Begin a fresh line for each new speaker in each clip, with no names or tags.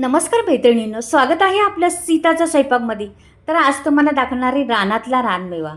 नमस्कार मैत्रिणींनो स्वागत आहे आपल्या सीताच्या स्वयंपाकमध्ये. तर आज तुम्हाला दाखवणारी रानातला रानमेवा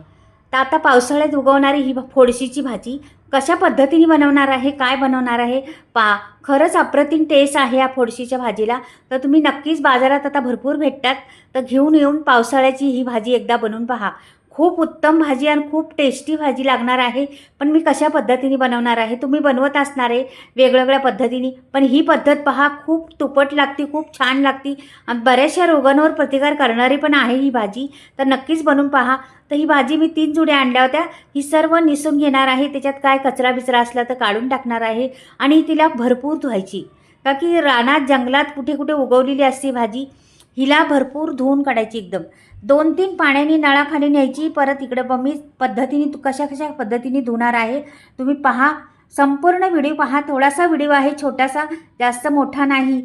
तर आता पावसाळ्यात उगवणारी ही फोडशीची भाजी कशा पद्धतीने बनवणार आहे काय बनवणार आहे पा खरंच अप्रतिम टेस्ट आहे या फोडशीच्या भाजीला. तर तुम्ही नक्कीच बाजारात आता भरपूर भेटतात. तर घेऊन येऊन पावसाळ्याची ही भाजी एकदा बनवून पहा. खूप उत्तम भाजी आणि खूप टेस्टी भाजी लागणार आहे. पण मी कशा पद्धतीने बनवणार आहे? तुम्ही बनवत असणार आहे वेगवेगळ्या पद्धतीने. पण ही पद्धत पहा खूप तुपट लागती खूप छान लागती. आणि बऱ्याचशा रोगांवर प्रतिकार करणारी पण आहे ही भाजी. तर नक्कीच बनवून पहा. तर ही भाजी मी तीन जुड्या आणल्या होत्या. ही सर्व निसून घेणार आहे. त्याच्यात काय कचरा बिचरा असला तर काढून टाकणार आहे. आणि तिला भरपूर धुवायची. का की रानात जंगलात कुठे कुठे उगवलेली असते भाजी हिला भरपूर धुवून काढायची एकदम. दोन तीन पाण्याने नळाखाली न्यायची. परत इकडं पण मी पद्धतीने तू कशा कशा पद्धतीने धुणार आहे तुम्ही पहा. संपूर्ण व्हिडिओ पहा. थोडासा व्हिडिओ आहे छोटासा जास्त मोठा नाही.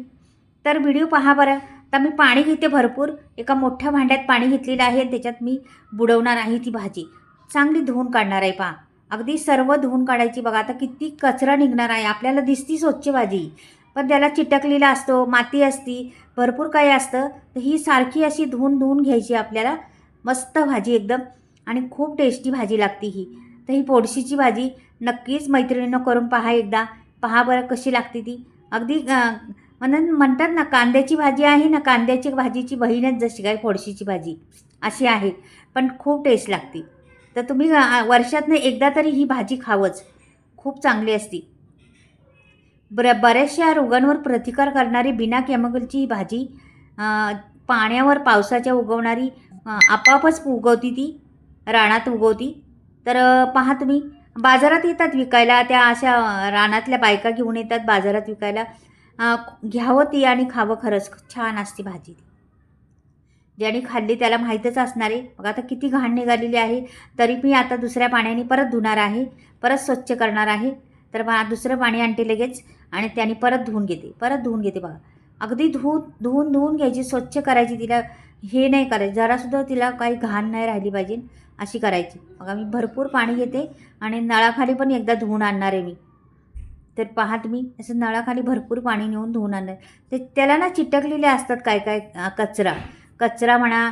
तर व्हिडिओ पहा बरं. तर मी पाणी घेते भरपूर. एका मोठ्या भांड्यात पाणी घेतलेलं आहे. त्याच्यात मी बुडवणार आहे ती भाजी. चांगली धुवून काढणार आहे पहा. अगदी सर्व धुवून काढायची. बघा आता किती कचरा निघणार आहे. आपल्याला दिसती स्वच्छ भाजी. पण त्याला चिटकलेला असतो माती असती भरपूर काही असतं तर ही सारखी अशी धुवून धुवून घ्यायची आपल्याला. मस्त भाजी एकदम. आणि खूप टेस्टी भाजी लागते ही. तर ही पोडशीची भाजी नक्कीच मैत्रिणीनं करून पहा एकदा. पहा बरं कशी लागते ती. अगदी म्हणून म्हणतात ना कांद्याची भाजी आहे ना कांद्याची भाजीची बहीणच जशी काय फोडशीची भाजी. अशी आहे. पण खूप टेस्ट लागते. तर तुम्ही वर्षातनं एकदा तरी ही भाजी खावंच. खूप चांगली असती. बर बऱ्याचशा रोगांवर प्रतिकार करणारी बिना केमिकलची ही भाजी पाण्यावर पावसाच्या उगवणारी आपापच उगवती ती रानात उगवती. तर पहा तुम्ही बाजारात येतात विकायला त्या अशा रानातल्या बायका घेऊन येतात बाजारात विकायला. घ्यावं ती आणि खावं खरंच छान असते भाजी ती. ज्याने खाल्ली त्याला माहीतच असणार आहे. मग आता किती घाण निघालेली आहे. तरी मी आता दुसऱ्या पाण्याने परत धुणार आहे परत स्वच्छ करणार आहे. तर बा दुसरं पाणी आणते लगेच. आणि त्याने परत धुवून घेते परत धुवून घेते बघा. अगदी धुवून धुवून धुवून घ्यायची स्वच्छ करायची तिला हे नाही करायचं. जरासुद्धा तिला काही घाण नाही राहिली पाहिजे अशी करायची. बघा मी भरपूर पाणी घेते आणि नळाखाली पण एकदा धुवून आणणार आहे मी. तर पहा तुम्ही असं नळाखाली भरपूर पाणी नेऊन धुवून आणणार. ते त्याला ना चिटकलेले असतात काय काय कचरा. कचरा म्हणा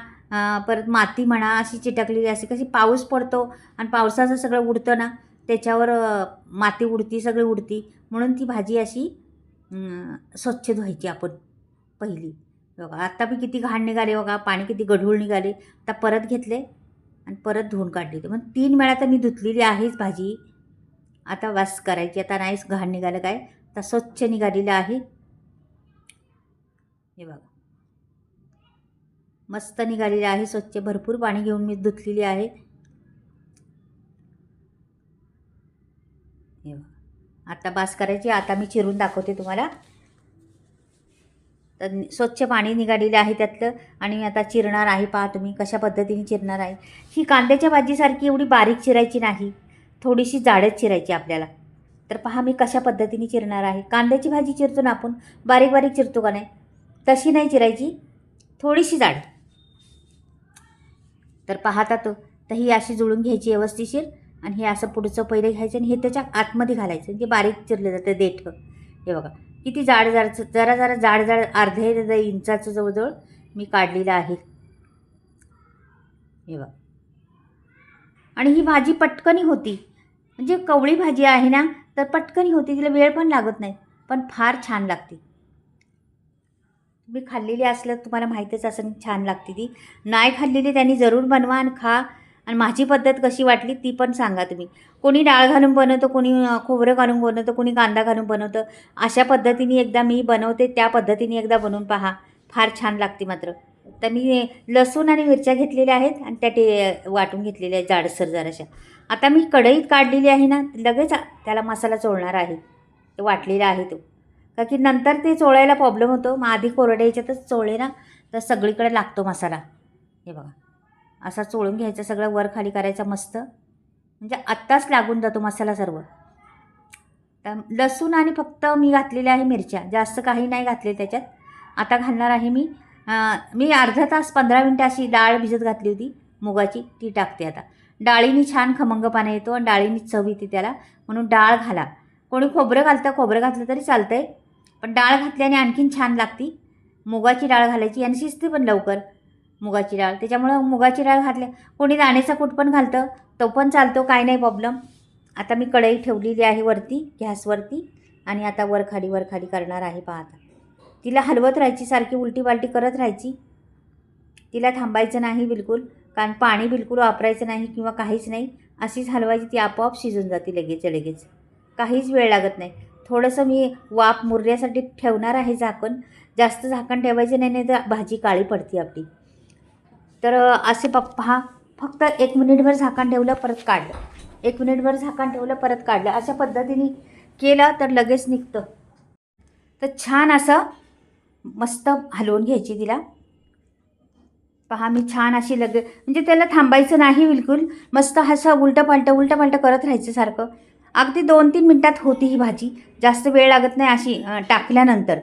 परत माती म्हणा अशी चिटकलेली असते. कशी पाऊस पडतो आणि पावसाचं सगळं उडतं ना त्याच्यावर माती उडती सगळी उडती. म्हणून ती भाजी अशी स्वच्छ धुवायची आपण पहिली. बघा आत्ता बी किती घाण निघाले बघा पाणी किती गढूळ निघाले. आता परत घेतले आणि परत धुवून काढली. मग तीन वेळा तर मी धुतलेली आहेच भाजी. आता वास करायची आता नाहीच घाण निघालं काय. आता स्वच्छ निघालेलं आहे. हे बघा. मस्त निघालेली आहे स्वच्छ भरपूर पाणी घेऊन मी धुतलेली आहे. हे बघा आता बास करायची आता मी चिरून दाखवते तुम्हाला. तर स्वच्छ पाणी निघालेलं आहे त्यातलं आणि मी आता चिरणार आहे पहा तुम्ही कशा पद्धतीने चिरणार आहे. ही कांद्याच्या भाजीसारखी एवढी बारीक चिरायची नाही थोडीशी जाडच चिरायची आपल्याला. तर पहा मी कशा पद्धतीने चिरणार आहे. कांद्याची भाजी चिरतो ना आपण बारीक बारीक चिरतो का नाही? तशी नाही चिरायची थोडीशी जाड. तर पाहता तो तर ही अशी जुळून घ्यायची व्यवस्थिशीर आणि हे असं पुढचं पहिलं घ्यायचं आणि हे त्याच्या आतमध्ये घालायचं जे बारीक चिरलं जाते देठं. हे बघा किती जाड जाडचं जरा जरा जाड जाड अर्धे इंचाचं जवळजवळ मी काढलेलं आहे. हे बघा. आणि ही भाजी पटकनी होती. म्हणजे कवळी भाजी आहे ना तर पटकनी होती तिला वेळ पण लागत नाही पण फार छान लागते. तुम्ही खाल्लेली असलं तुम्हाला माहीतच असं छान लागते ती. नाही खाल्लेली त्यांनी जरूर बनवा आणि खा. आणि माझी पद्धत कशी वाटली ती पण सांगा तुम्ही. कोणी डाळ घालून बनवतं कोणी खोबरं घालून बनवतं कोणी कांदा घालून बनवतं अशा पद्धतीने एकदा मी बनवते त्या पद्धतीने एकदा बनवून पहा. फार छान लागते मात्र. तर मी लसूण आणि मिरच्या घेतलेल्या आहेत आणि त्या ते वाटून घेतलेल्या आहेत जाडसर जराशा. आता मी कढईत काढलेली आहे ना लगेच त्याला मसाला चोळणार आहे. ते वाटलेला आहे तो. का की नंतर ते चोळायला प्रॉब्लेम होतो. मग आधी कोरड्या याच्यातच चोळले ना तर सगळीकडे लागतो मसाला. हे बघा. असा चोळून घ्यायचा सगळं वर खाली करायचा मस्त. म्हणजे आत्ताच लागून जातो मसाला सर्व. तर लसूण आणि फक्त मी घातलेल्या आहे मिरच्या. जास्त काही नाही घातले त्याच्यात. आता घालणार आहे मी. मी अर्धा तास पंधरा मिनटं अशी डाळ भिजत घातली होती मुगाची. ती टाकते आता. डाळीनी छान खमंगपणा येतो आणि डाळीनी चव येते त्याला. म्हणून डाळ घाला. कोणी खोबरं घालतं खोबरं घातलं तरी चालतंय. पण डाळ घातल्याने आणखीन छान लागती. मुगाची डाळ घालायची आणि शिजते पण लवकर. मुगाची डाळ. त्याच्यामुळं मुगाची डाळ घातल्या. कोणी दाण्याचा कूट पण घालतं. तो पण चालतो काय नाही प्रॉब्लेम आता मी कढई ठेवलेली आहे वरती गॅसवरती. आणि आता वरखाडी वरखाडी करणार आहे पहा आता. तिला हलवत राहायची सारखी उलटी बालटी करत राहायची. तिला थांबायचं नाही बिलकुल. कारण पाणी बिलकुल वापरायचं नाही किंवा काहीच नाही. अशीच हलवायची ती आपोआप शिजून जाते लगेच लगेच. काहीच वेळ लागत नाही. थोडंसं मी वाफ मुरण्यासाठी ठेवणार आहे झाकण. जास्त झाकण ठेवायचं नाही नाही तर भाजी काळी पडते आपली. तर असे प पहा फक्त एक मिनिटभर झाकण ठेवलं परत काढलं. एक मिनिटभर झाकण ठेवलं परत काढलं. अशा पद्धतीने केलं तर लगेच निघतं. तर छान असं मस्त हलवून घ्यायची तिला. पहा मी छान अशी लगे म्हणजे त्याला थांबायचं नाही बिलकुल. मस्त असं उलटं पालटं उलटं पालटं करत राहायचं सारखं. अगदी दोन तीन मिनटात होती ही भाजी. जास्त वेळ लागत नाही अशी टाकल्यानंतर.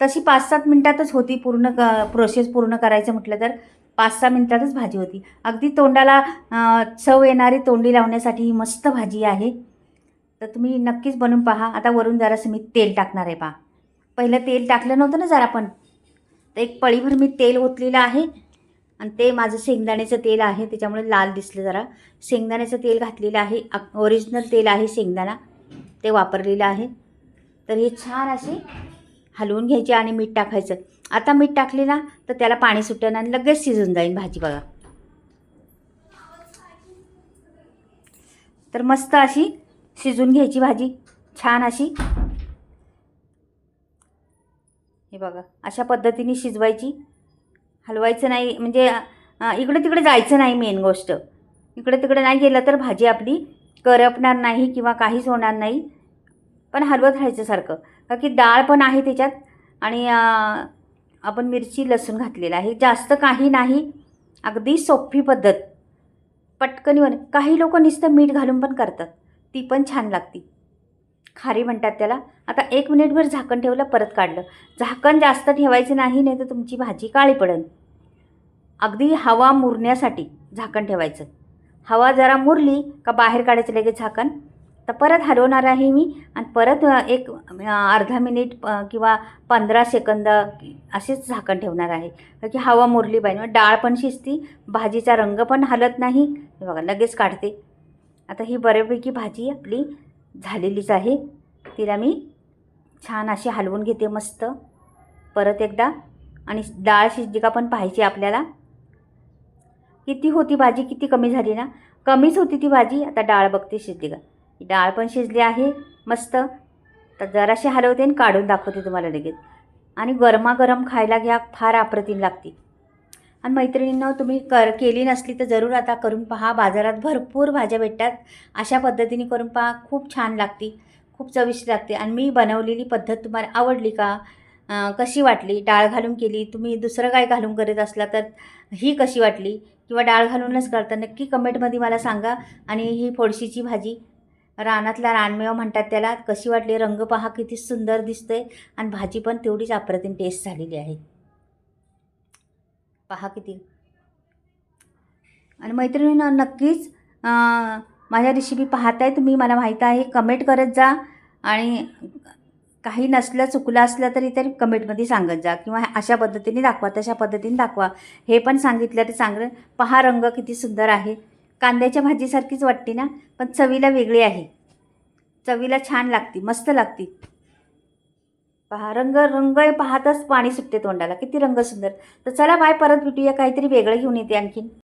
तशी पाच सात मिनटातच होती पूर्ण क प्रोसेस पूर्ण करायचं म्हटलं तर. पाच सहा मिनटातच भाजी होती. अगदी तोंडाला चव येणारी तोंडी लावण्यासाठी ही मस्त भाजी आहे. तर तुम्ही नक्कीच बनवून पहा. आता वरून जरासं मी तेल टाकणार आहे पहा. पहिलं तेल टाकलं नव्हतं ना जरा पण. तर एक पळीभर मी तेल ओतलेलं आहे. आणि ते माझं शेंगदाण्याचं तेल आहे. त्याच्यामुळे लाल दिसलं जरा. शेंगदाण्याचं तेल घातलेलं आहे. ओरिजिनल तेल आहे शेंगदाणा. ते वापरलेलं आहे. तर हे छान असे हलवून घ्यायचे आणि मीठ टाकायचं. आता मीठ टाकले ना तर त्याला पाणी सुटलं आणि लगेच शिजून जाईल भाजी बघा. तर मस्त अशी शिजून घ्यायची भाजी छान अशी. हे बघा अशा पद्धतीने शिजवायची. हलवायचं नाही म्हणजे इकडं इकडे तिकडे जायचं नाही मेन गोष्ट. इकडे तिकडे नाही गेलं तर भाजी आपली करपणार नाही किंवा काहीच होणार नाही. पण हलवत राहायचं सारखं. का की डाळ पण आहे त्याच्यात आणि आपण मिरची लसूण घातलेलं आहे. जास्त काही नाही. अगदी सोपी पद्धत. पटकन काही लोक नुसतं मीठ घालून पण करतात. ती पण छान लागती. खारी म्हणतात त्याला. आता एक मिनिटभर झाकण ठेवलं परत काढलं. झाकण जास्त ठेवायचं नाही नाही तर तुमची भाजी काळी पडेल. अगदी हवा मुरण्यासाठी झाकण ठेवायचं. हवा जरा मुरली का बाहेर काढायचं लगेच झाकण? तर परत हलवणार आहे मी. आणि परत एक अर्धा मिनिट किंवा पंधरा सेकंद असेच झाकण ठेवणार आहे. कारण की हवा मुरली पाहिजे. मग डाळ पण शिजती भाजीचा रंग पण हलत नाही. बघा लगेच काढते. आता ही बऱ्यापैकी भाजी आपली झालेलीच आहे. तिला मी छान अशी हलवून घेते मस्त. परत एकदा. आणि डाळ शिजली का पण पाहायची आपल्याला. किती होती भाजी? किती कमी झाली ना? कमीच होती ती भाजी. आता डाळ बघते शिजली का? डाळ पण शिजली आहे मस्त. तर जराशी हलवते आणि काढून दाखवते तुम्हाला लगेच. आणि गरमागरम खायला घ्या फार अप्रतिम लागते. आणि मैत्रिणींना तुम्ही कर केली नसली तर जरूर आता करून पहा. बाजारात भरपूर भाज्या भेटतात. अशा पद्धतीने करून पहा. खूप छान लागते. खूप चविष्ट लागते. आणि मी बनवलेली पद्धत तुम्हाला आवडली का? कशी वाटली? डाळ घालून केली. तुम्ही दुसरं काय घालून करत असला तर ही कशी वाटली? किंवा डाळ घालूनच करता नक्की कमेंटमध्ये मला सांगा. आणि ही फोडशीची भाजी रानातला रानमेवा म्हणतात त्याला कशी वाटली? रंग पहा किती सुंदर दिसते आणि भाजी पण तेवढीच अप्रतिम टेस्ट झालेली आहे. पहा किती. आणि मैत्रिणी नक्कीच माझ्या रेसिपी पाहताय तुम्ही मला माहीत आहे. कमेंट करत जा. आणि काही नसलं चुकलं असलं तरी तरी कमेंटमध्ये सांगत जा. किंवा अशा पद्धतीने दाखवा तशा पद्धतीने दाखवा. हे पण सांगितलं तर चांगलं. पहा रंग किती सुंदर आहे. कांद्याच्या भाजीसारखीच वाटते ना पण चवीला वेगळी आहे. चवीला छान लागते मस्त लागती. पहा रंग रंग पाहताच पाणी सुटते तोंडाला. किती रंग सुंदर. तर चला बाय परत भेटूया. काहीतरी वेगळं घेऊन येते आणखीन.